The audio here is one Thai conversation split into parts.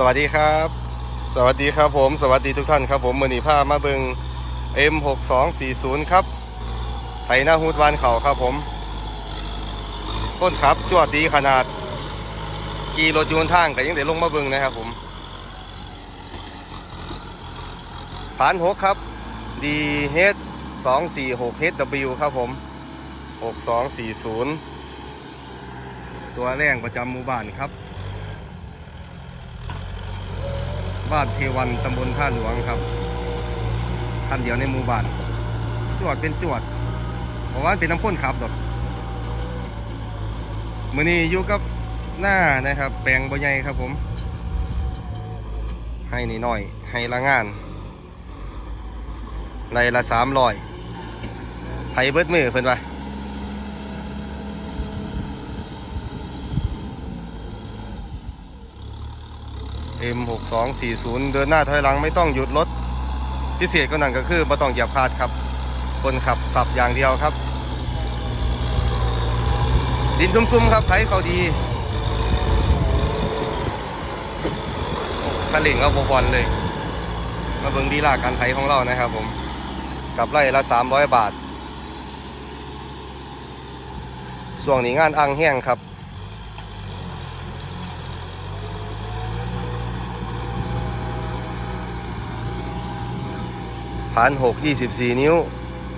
สวัสดีครับ สวัสดีครับผม สวัสดีทุกท่านครับผมมือหนีผ้ามาเบิง M6240 ครับไถหน้าฮูดวานเข่าครับผมต้นครับจวดดีขนาด ขี่รถยนทางก็ยังได้ลงมาเบิงนะครับผมผ่านหกครับ DH 246 HW ครับผม 6240 ตัวแรงประจำหมู่บ้านครับ บ้านเทวันตำบลท่าหลวงครับท่านเดียวในหมู่บ้านจวดเป็นจวดเพราะว่าเป็นน้ำพ่นขับดอกมือนี้อยู่กับหน้านะครับ แปลงบใหญ่ครับผม ให้นี่น้อย ให้ละงานไรละสามร้อยไทยเบิดมือเพิ่นว่า M6240 เดินหน้าถอยหลังไม่ต้องหยุดรถ พิเศษก็นั่นก็คือไม่ต้องเหยียบคลาดครับ คนขับสับอย่างเดียวครับ ดินซุ่มๆครับไถเขาดีคันเร่งเอาบอลเลย มาเบิ่งดีลาการไถของเรานะครับผม กับไร่ละ 300 บาทช่วงนี้งานอ่างแห้งครับานหกยี่สิบสี่นิ้ว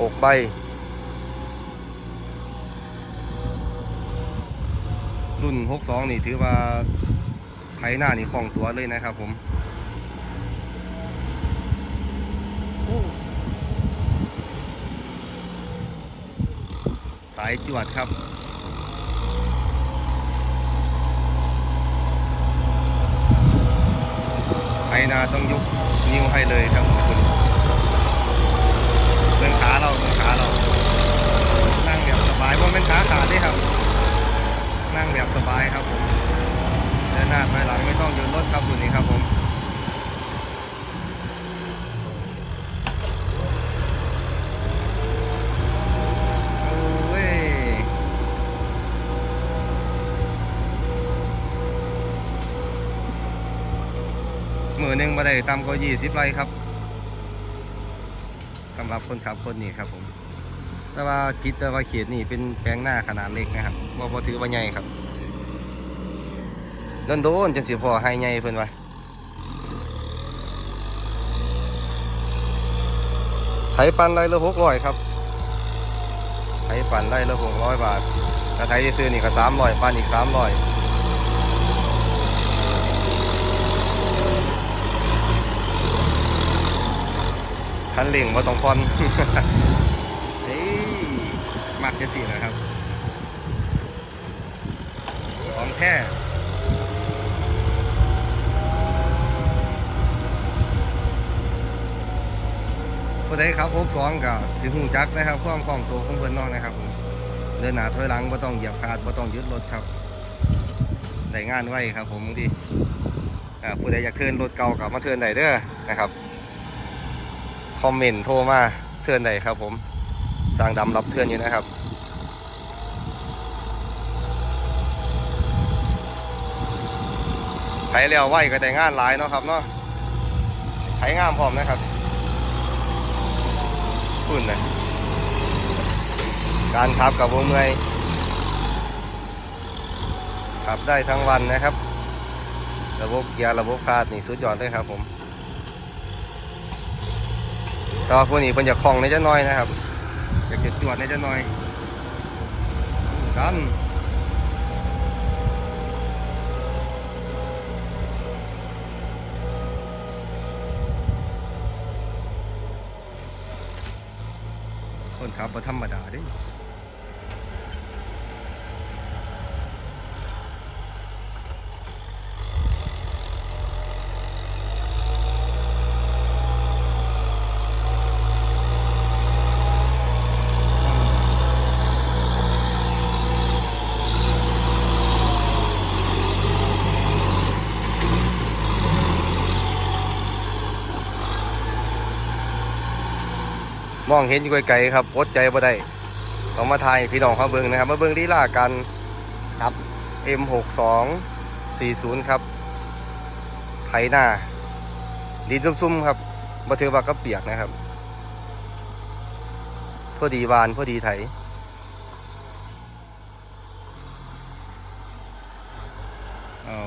หกใบ รุ่นหกสองนี่ถือว่าไถหน้านี่คล่องตัวเลยนะครับผมสายจวดครับไถนาต้องยกนิ้วให้เลยครับคุณ เราขาเรา นั่งแบบสบายว่าเป็นขาขาดด้วยครับ นั่งแบบสบายครับผมเดินหน้าไปหลังไม่ต้องยุดรถครับรุ่นี้ครับผมโอ้ยมือหนึ่งมาได้ต่ำกว่ายี่สิบไรครับ สำหรับคนขับคนนี้ครับผม แต่ว่าคิดแต่ว่าเขตนี่เป็นแปลงหน้าขนาดเล็กนะครับว่าพอถือว่าใหญ่ครับโดนโดนๆจังสิพอให้ใหญ่เพิ่นว่าไถปันไรละหกร้อยครับไถปันไรละหกร้อยบาทถ้าไถซื้อนี่ก็สามร้อยปันอีกสามร้อย คันเร่งมาต้องผ่อนเฮ้ยมักจะสินะครับของแท้ผู้ใดครับพบสองกับสิหูจักนะครับความคล่องตัวของเพื่อนน้องนะครับผมเดินหน้าถอยหลังไม่ต้องเหยียบคาดไม่ต้องยึดรถครับได้งานไว้ครับผมบางทีอ่าผู้ใดอยากเทิร์นรถเก่ากับมาเทิร์นได้เด้อนะครับ คอมเมนต์โทรมาเทือนใดครับผมสร้างดำรับเทือนอยู่นะครับไถแล้วไหวก็แต่งานหลายเนาะครับเนาะไถงามพร้อมนะครับพุ่นนะการขับกับวงเมยขับได้ทั้งวันนะครับ ระบบเกียร์ระบบคาดนี่สุดยอดเลยครับผม แต่ว่าพวกนี้เพิ่นจะคล่องในจะน้อยนะครับอยากจะจวดในจะน้อยกันคนขับบ่ธรรมดาเดิ มองเห็นอยู่ไกลๆครับอดใจบ่ได้ต้องมาถ่ายให้พี่น้องเขาเบิ่งนะครับ มาเบิ่งลีลากันครับ M62 40 ครับไถไถหน้าดินซุ่มๆครับบ่ถือว่าก็เปียกนะครับพอดีวานพอดีไถอ๋อ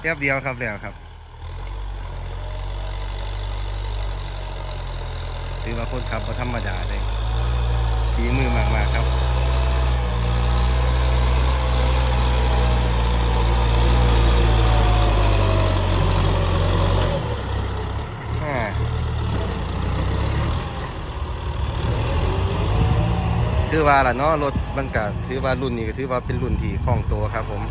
แป๊บเดียวครับแล้วครับ ถือว่าคนขับบ่ธรรมดาเลยฝีมือมากๆครับถือว่าล่ะเนาะรถมันก็ถือว่ารุ่นนี้ก็ถือว่าเป็นรุ่นที่คล่องตัวครับผม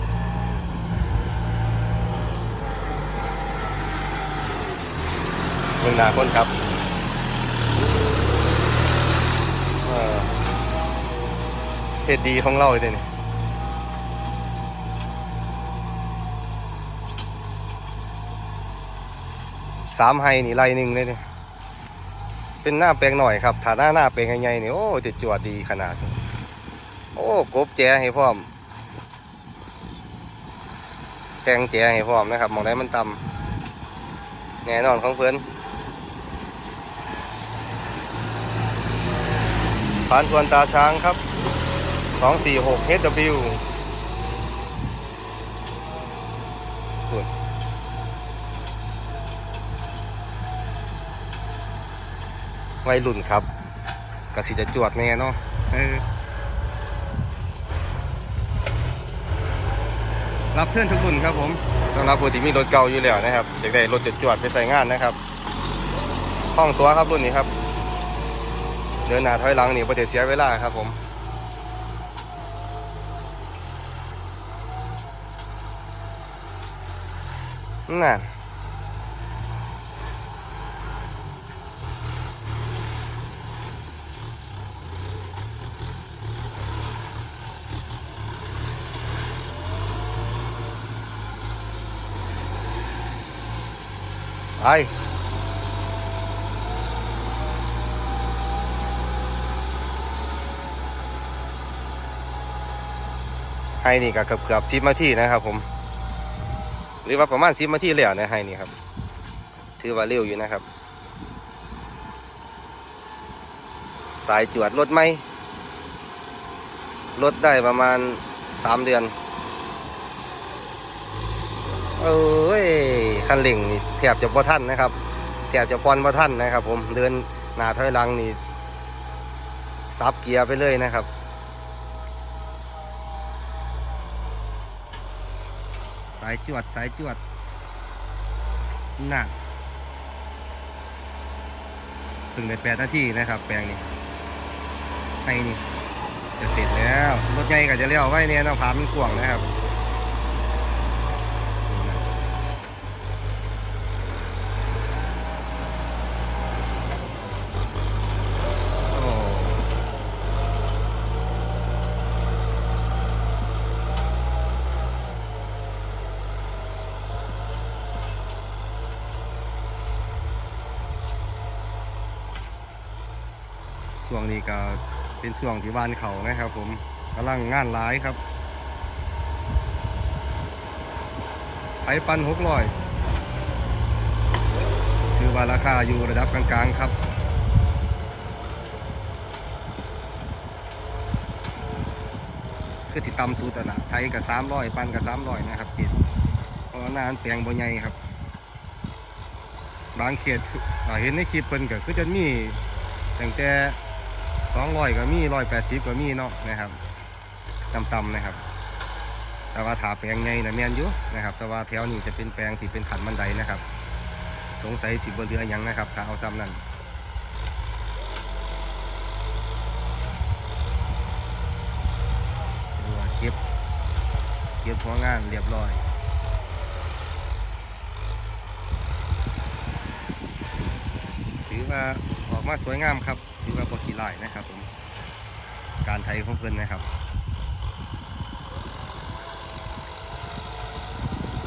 เบื้องนาคนครับ เหตุดีของเราเลยนี่สามไฮนี่ไล่หนึ่งเลยเนี่ยเป็นหน้าแปลงหน่อยครับถ้าหน้าหน้าแปลงใหญ่ๆนี่โอ้จะจวดดีขนาด โอ้กบแจให้พร้อมแตงแจให้พร้อมนะครับมองได้มันต่ำแน่นอนของเพื่อนผ่านทวนตาช้างครับ 246 HW พูดวัยรุ่นครับกสิจะจวดแน่เนาะเออรับเพื่อนทุกรุ่นครับผมสำหรับผู้ที่มีรถเก่าอยู่แล้วนะครับอยากได้รถจวดๆไปใส่งานนะครับห้องตัวครับรุ่นนี้ครับเดินหน้าถอยหลังนี่ประเดี๋ยวเสียเวลาครับผม นั่นไปให้นี่ก็เกือบเกือบสิบนาทีนะครับผม หรือว่าประมาณสิบนาทีแล้วนะให้นี่ครับ ถือว่าเร็วอยู่นะครับ สายจวดรถไหมรถได้ประมาณสามเดือนเอ้ยคันเร่งนี่แทบจะพอท่านนะครับแทบจะพอนพอท่านนะครับ ผมเดินหน้าถอยหลังนี่ซับเกียร์ไปเลยนะครับ สายจวดสายจวดน่ะถึงในแปดนาทีนะครับ แปลงนี้ให้นี่จะเสร็จแล้วรถใหญ่ก็จะเลี้ยวไว้เนี่ยนะผามันกว้างนะครับโอ้ ช่วงนี้ก็เป็นช่วงที่บ้านเขานะครับ ผมกำลังงานร้ายครับไผปันหกร้อยคือว่าราคาอยู่ระดับกลางๆครับคือสิดตำสูตรนะไทยกับสามร้อยปันกับสามร้อยนะครับเขตเพราะว่าหน้านแปลงบ่ใหญ่ครับ บางเขตเห็นในคลิปเพิ่นก็คือจะมีตั้งแต่ สองร้อยก็มีร้อยแปดสิบก็มีเนาะนะครับต่ำๆนะครับ แต่ว่าถาแปลงไงนะแมนอยู่นะครับ แต่ว่าแถวนี้จะเป็นแปลงที่เป็นขันบันไดนะครับ สงสัยสิบนเรือยังนะครับถ้าเอาซ้ำนั่นดูว่าเก็บเก็บหัวงานเรียบร้อยถือว่าออกมาสวยงามครับ ถือว่าบกีไล่นะครับผม การไทยของเพื่อนนะครับ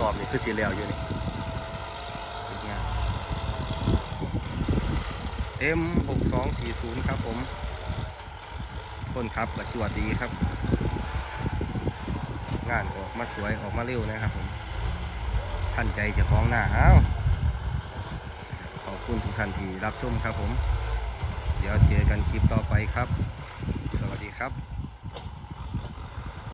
รอบนี้คือสีเหลวอยู่นี่สวยงามเอ็มหกสองสี่ศูนย์ครับผม คนขับกระจวดดีครับ งานออกมาสวยออกมาเร็วนะครับผมขั้นใจเจะฟ้าของหน้าอ้าวขอบคุณทุกท่านที่รับชมครับผม เดี๋ยวเจอกันคลิปต่อไปครับ สวัสดีครับ